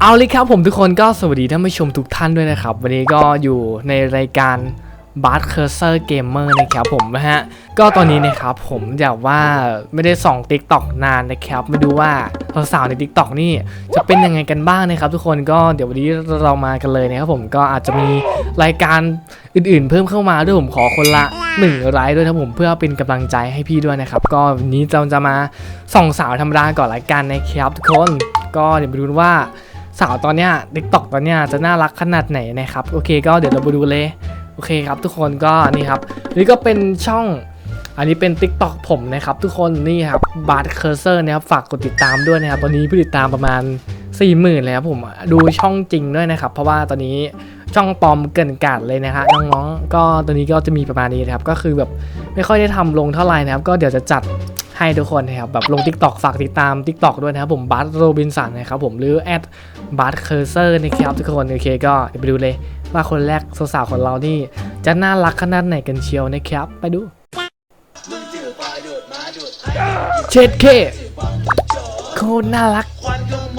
เอาเลยครับผมทุกคนก็สวัสดีท่านผู้ชมทุกท่านด้วยนะครับ วันนี้ก็อยู่ในรายการ b a r c u r s o r Gamer นะครับผมนะฮะ ก็ตอนนี้นะครับผมอยากว่าไม่ได้ส่อง TikTok นานนะครับ มาดูว่าสาวๆใน TikTok นี่จะเป็นยังไงกันบ้างนะครับทุกคนก็เดี๋ยววันนี้เรามากันเลยนะครับผมก็อาจจะมีรายการอื่นๆ เพิ่มเข้ามาด้วยผมขอคนละ1ไลค์ด้วยนะครับผมเพื่อเป็นกำลังใจให้พี่ด้วยนะครับ ก็วันนี้เราจะมาส่องสาวธรรมดาก่อนละกันนะครับทุกคน ก็เดี๋ยวไปดูว่า สาวตอนเนี้ยทิกตอกตอนเนี้ยจะน่ารักขนาดไหนนะครับ โอเคก็เดี๋ยวเราไปดูเลย โอเคครับ ทุกคนก็นี่ครับ นี่ก็เป็นช่อง อันนี้เป็น Tik t o อกผมนะครับ ทุกคนนี่ครับบาร์เคอร์เซอร์นะครับฝากกดติดตามด้วยนะครับ ตอนนี้ผู้ติดตามประมาณ 4 0,000เลยครับผมดูช่องจริงด้วยนะครับ เพราะว่าตอนนี้ช่องปลอมเกินกาดเลยนะฮะน้องๆก็ตอนนี้ก็จะมีประมาณนี้นะครับ ก็คือแบบไม่ค่อยได้ทำลงเท่าไหร่นะครับ ก็เดี๋ยวจะจัด ให้ทุกคนนะครับแบบลง TikTok ฝากติดตาม TikTok ด้วยนะครับผมบัสโรบินสันนะครับผมหรือแอดบัสเคอร์เซอร์นะครับทุกคนโอเคก็เดี๋ยวไปดูเลยว่าคนแรกสาวๆของเรานี่จะน่ารักขนาดไหนกันเชียวนะครับ ไปดูเช็ดเคโคตรน่ารัก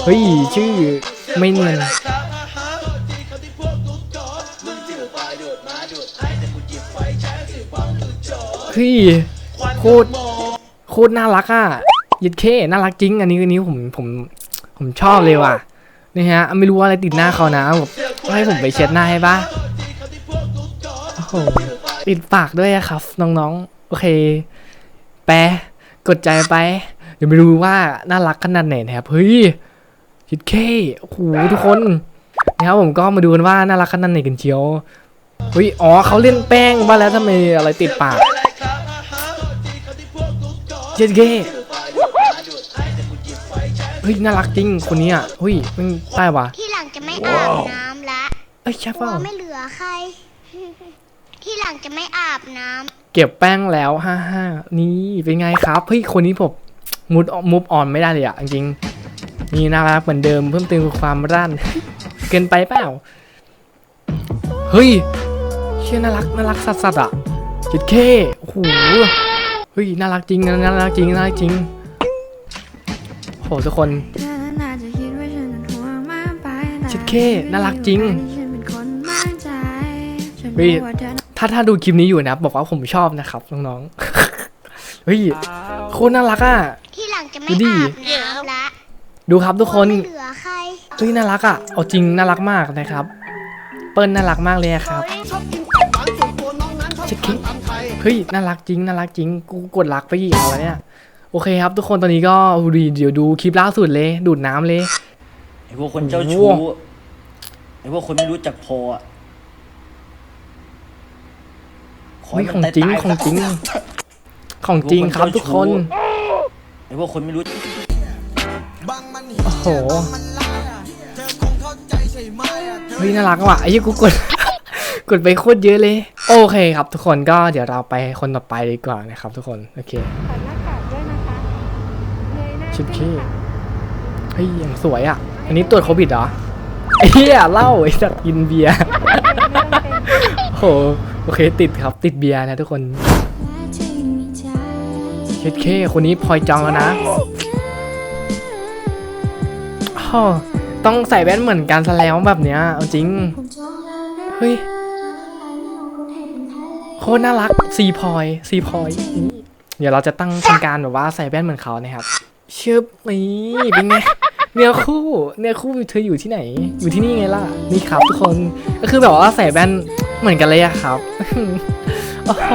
เฮ้ย ชื่อไม่เนียนเฮ้ยโคตร ตรน่ารักอะยัดเคน่ารักจริง อันนี้อันนี้ผมผมผมชอบเลยว่ะนี่ฮะไม่รู้ว่าอะไรติดหน้าเขานะแบบให้ผมไปเช็ดหน้าให้ปะโอ้โหติดปากด้วยครับ น้องๆ โอเค แปะกดใจไป เดี๋ยวไปดูว่าน่ารักขนาดไหนนะครับเฮ้ยยัดเคโอ้โหทุกคนนะครับผมก็มาดูกันว่าน่ารักขนาดไหนกันเชียวเฮ้ยอ๋อเขาเล่นแป้งว่าแล้วทำไมอะไรติดปาก เจสเก้เฮ้ยน่ารักจริงคนนี้อะเฮ้ยมันได้ว่ะที่หลังจะไม่อาบน้ำละเอ้ยใช่กเปลัวล่าไม่เหลือใคร ที่หลังจะไม่อาบน้เก็บแป้งแล้วฮ่าฮ่านี่เป็นไงครับเฮ้ยคนนี้ผมมุดมุฟออนไม่ได้เลยอะจริงๆนี่น่ารักเหมือนเดิมเพิ่มเติมความร่านเกินไปเปล่าเฮ้ยเชี่ยน่ารักน่ารักสัสๆอะเจ็ดเคโอ้โห เฮ้ยน่ารักจริงน่ารักจริงน่ารักจริงโหทุกคนชิดเข้น่ารักจริงเฮ้ยถ้าถ้าดูคลิปนี้อยู่นะ บอกว่าผมชอบนะครับน้องๆเฮ้ยโคตรน่ารักอะำที่หลังจะไม่ดูดิอาบน้ำละดูครับทุกคนไม่เหลือใครเฮ้ยน่ารักอะเอาจริงน่ารักมากนะครับ เปิ้ลน่ารักมากเลยอะครับชิคกี้ เฮ้ย น่ารักจริง น่ารักจริง กูกดรักไปอีกแล้วเนี่ย โอเคครับทุกคนตอนนี้ก็ดูเดี๋ยวดูคลิปล่าสุดเลย ดูดน้ำเลย ไอ้พวกคนเจ้าชู้โอ้โหไอ้พวกคนไม่รู้จักพออะขเฮ้ยให้ของมันจริงตายๆของจริงซะของจริงครับทุกคน ไอ้พวกคนไม่รู้ โอ้โห เฮ้ย น่ารักว่ะ ไอ้ยี่กูกด กดไปโคตรเยอะเลย โอเคครับทุกคนก็เดี๋ยวเราไปคนต่อไปดีกว่านะครับทุกคนโอเคถอดหน้ากากด้วยนะคะเงยหน้าชิดขึ้นขี้ค่ะเฮ้ยยังสวยอะ อันนี้ตรวจโควิดเหรอไอ้เหี้ยเหล้าไอ้สัตว์กินเบียร์โอ้โหโอเคติดครับติดเบียร์นะทุกคนเช็ดเคคนนี้พลอยจองแล้วนะอ้าวต้องใส่แว่นเหมือนกันซะแล้วแบบเนี้ยเอาจริงเฮ้ย โคตรน่ารักซีพอยซีพอยเดี๋ยวเราจะตั้งทำการแบบว่าใส่แว่นเหมือนเขานะครับ เชิบนี่เป็นไงเนื้อคู่เนื้อคู่เธออยู่ที่ไหน อยู่ที่นี่ไงล่ะนี่ครับทุกคนก็คือแบบว่าใส่แว่นเหมือนกันเลยอะครับโอ้โห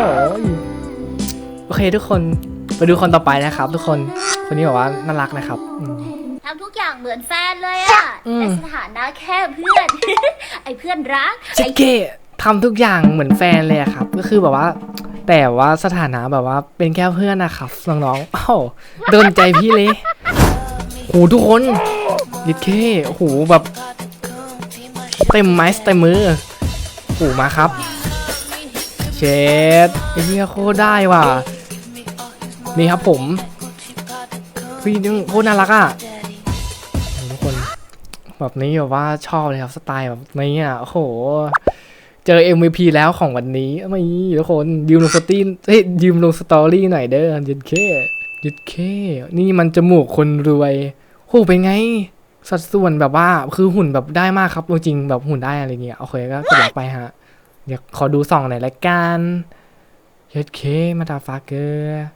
โอเคทุกคนไปดูคนต่อไปนะครับ ทุกคนคนนี้บอกว่าน่ารักนะครับอืมทำทุกอย่างเหมือนแฟนเลยอะอืมแต่สถานะแค่เพื่อน ไอเพื่อนรักเจ๊เก้ ทำทุกอย่างเหมือนแฟนเลยครับ ก็คือแบบว่า แต่ว่าสถานะแบบว่าเป็นแค่เพื่อนนะครับน้องๆอ้าวโดนใจพี่เลยโหทุกคนดิดเคโหแบบ เต็มไม้เต็มมือโอ้โหมาครับ เชดไอ้เหี้ยโคตรได้ว่ะนี่ครับผมพี่นึงโคตรน่ารักอะทุกคน แบบนี้แบบว่าชอบเลยครับ สไตล์แบบนี้อะโอ้โห เจอ MVP แล้วของวันนี้ไม่ทุกคนยืมลงสตีนเฮ้ยยืมลงสตอรี่หน่อยเด้อยึดเคยึดเค นี่มันจมูกคนรวยโหเป็นไง สัดส่วนแบบว่าคือหุ่นแบบได้มากครับจริงแบบหุ่นได้อะไรเงี้ยโอเคก็กลค์ไปฮะเดี๋ยวขอดูส่องหน่อยละกันเช็ดเคมาตาฟาเกอร์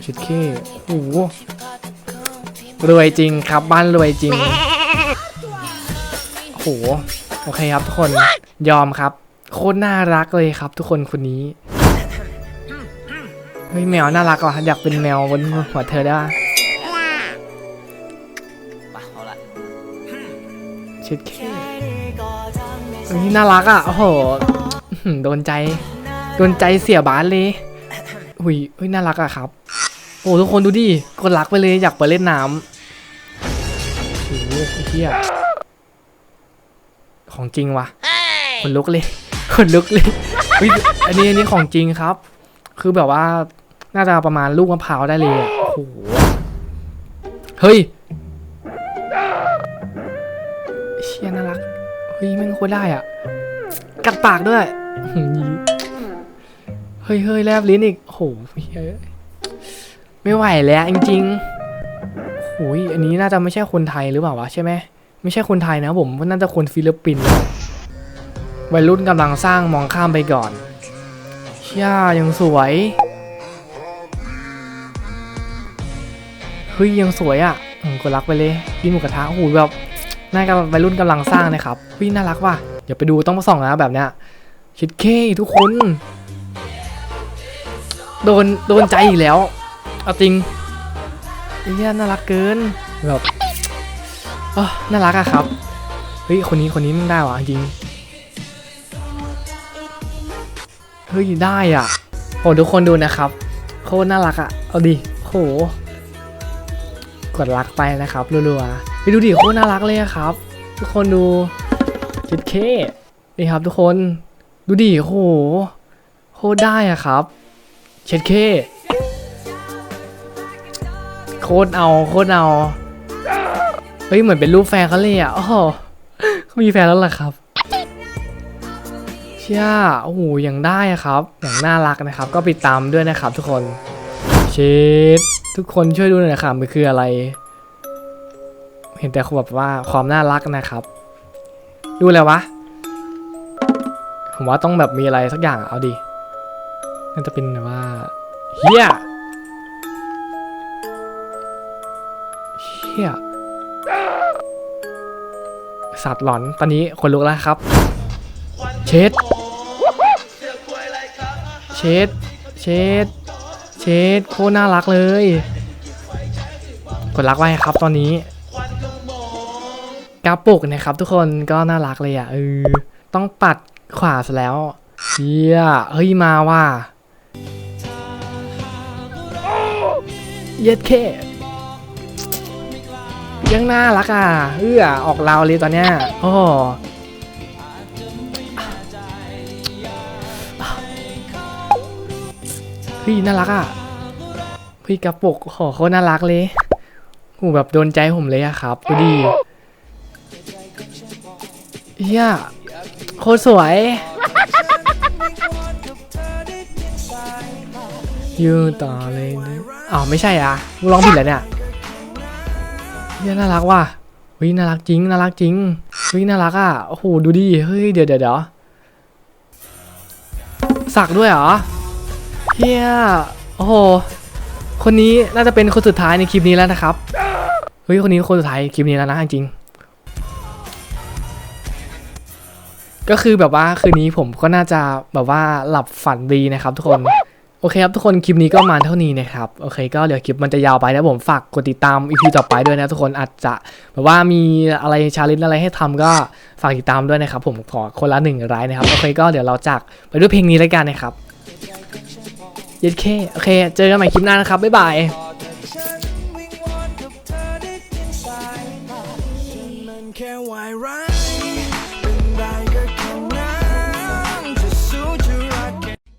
เช็ดเคโอ้โหรวยจริงครับบ้านรวยจริงโอ้โห โอเคครับทุกคนยอมครับ โคตรน่ารักเลยครับ ทุกคนคนนี้เฮ้ยแมวน่ารักอะอยากเป็นแมวบนหัวเธอได้ปะไปเอาละเช็ดเคเฮ้ยน่ารักอะโอ้โหอื้อหือโดนใจ โดนใจเสียบ้านเลยหุยเฮ้ยน่ารักอะครับโอ้ทุกคนดูดิกดรักไปเลยอยากไปเล่นน้ำโอ้โหไอ้เฮีย ของจริงว่ะขนลุกเลยขนลุกเลยเฮ้ยอันนี้อันนี้ของจริงครับ คือแบบว่าน่าจะประมาณลูกมะพร้าวได้เลยอะโอ้โหเฮ้ยเชี่ยน่ารักเฮ้ยแม่งโคตรได้อะ กัดปากด้วยอื้อหือเฮ้ยเฮ้ยแลบลิ้นอีกโอ้โหเฮ้ยไม่ไหวแล้วจริงๆโอ้ยอันนี้น่าจะไม่ใช่คนไทยหรือเปล่าวะใช่ไหม ไม่ใช่คนไทยนะผมว่าน่าจะคนฟิลิปปินส์วัยรุ่นกำลังสร้างมองข้ามไปก่อนเชี่ยยังสวยเฮ้ยยังสวยอะอืมกดรักไปเลยกินหมูกระทะโอ้โหแบบน่าจะวัยรุ่นกำลังสร้างนะครับวิ่น่ารักว่ะเดี๋ยวไปดูต้องมาส่องนะแบบเนี้ยคิดเคทุกคน โดนโดนใจอีกแล้วเอาจริงเนี่ยน่ารักเกินแบบ อน่ารักอะครับ เฮ้ย คนนี้คนนี้มันได้วะจริง เฮ้ย ได้อะโอ้ทุกคนดูนะครับ โคตรน่ารักอะเอาดิโหกดรักไปนะครับรัวๆไปดูดิโคตรน่ารักเลยอะครับ ทุกคนดูจิตเคนี่ครับทุกคนดูดิโหโคตรได้อะครับเช็ดเคโคตรเอาโคตรเอา เฮ้ยเหมือนเป็นรูปแฟนเขาเลยอะโอ้โหเขามีแฟนแล้วเหรอครับ เชี่ยโอ้โหยังได้อะครับ อย่างน่ารักนะครับ ก็ไปตามด้วยนะครับ ทุกคนเชดทุกคนช่วยดูหน่อยนะครับมันคืออะไร เห็นแต่แบบว่าความน่ารักนะครับ ดูแล้ววะ ผมว่าต้องแบบมีอะไรสักอย่างเอาดิน่าจะเป็นแบบว่าเฮียเฮีย สัตว์หลอนตอนนี้คนลุกแล้วครับ เช็ด เช็ด เช็ด เช็ดโคตรน่ารักเลย กดรักไว้ครับตอนนี้กราปุกนะครับ ทุกคนก็น่ารักเลยอะเออต้องปัดขวาซะแล้วเฮียเฮ้ยมาว่าเย็ดเค ยังน่ารักอะเอื้อออกลาวเลยตอนเนี้ยโอ้เฮ้ยน่ารักอะเฮ้ยกระปุกโหโคตรน่ารักเลยโหแบบโดนใจผมเลยอะครับดูดิเฮียโคตรสวย ยืนต่อเลยอ๋อไม่ใช่อะร้องผิดแล้วเนี่ย เฮียน่ารักว่ะเฮ้ยน่ารักจริงน่ารักจริงเฮ้ยน่ารักอะโอ้โหดูดิเฮ้ยเดี๋ยวเดี๋ยวเดี๋ยวสักด้วยเหรอเฮียโอ้โหคนนี้น่าจะเป็นคนสุดท้ายในคลิปนี้แล้วนะครับเฮ้ยคนนี้คนสุดท้ายคลิปนี้แล้วนะจริงก็คือแบบว่าคืนนี้ผมก็น่าจะแบบว่าหลับฝันดีนะครับทุกคน โอเคครับทุกคนคลิปนี้ก็มาเท่านี้นะครับโอเคก็เดี๋ยวคลิปมันจะยาวไปนะผมฝากกดติดตามอีพีต่อไปด้วยนะทุกคนอาจจะแบบว่ามีอะไรชาเลนจ์อะไรให้ทำก็ฝากติดตามด้วยนะครับผมขอคนละหนึ่งไลค์นะครับโอเคก็เดี๋ยวเราจากไปด้วยเพลงนี้แล้วกันนะครับเย็ดเคโอเค เจอกันใหม่คลิปหน้านะครับบ๊ายบาย